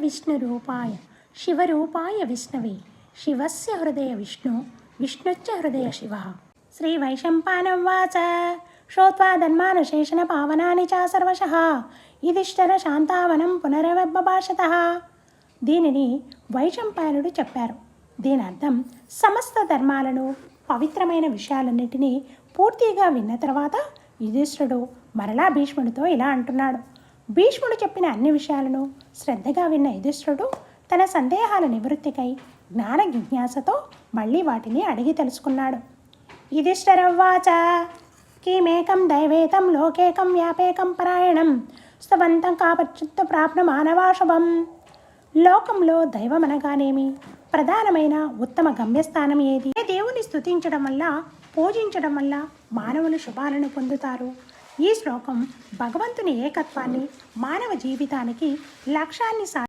విష్ణురూపాయ. శివరూపాయ విష్ణవే. శివస్య హృదయ విష్ణు విష్ణుచ్చ హృదయ శివ. శ్రీ వైశంపానం వాచ. శ్రోత్వా ధన్మానశేషణ పావనాని చ సర్వశః. ఇదిష్టర శాంతావనం పునరవభాషత. దీనిని వైశంపాయనుడు చెప్పారు. దీని అర్థం సమస్త ధర్మాలను పవిత్రమైన విషయాలన్నిటినీ పూర్తిగా విన్న తర్వాత యుధిష్ఠుడు మరలా భీష్ముడితో ఇలా అంటున్నాడు. భీష్ముడు చెప్పిన అన్ని విషయాలను శ్రద్ధగా విన్న యుధిష్ఠుడు తన సందేహాల నివృత్తికై జ్ఞాన జిజ్ఞాసతో మళ్ళీ వాటిని అడిగి తెలుసుకున్నాడు. యుధిష్ఠరవ్వాచ కిమేకం దైవేతం లోకేకం వ్యాపేకం పరాయణం స్తవంతం కాపచిత్త ప్రాప్న మానవాశుభం. లోకంలో దైవం అనగానేమి ప్రధానమైన ఉత్తమ గమ్యస్థానం ఏది? ఏ దేవుని స్థుతించడం వల్ల పూజించడం వల్ల మానవులు శుభాలను పొందుతారు? ఈ శ్లోకం భగవంతుని ఏకత్వాన్ని మానవ జీవితానికి లక్ష్యాన్ని సా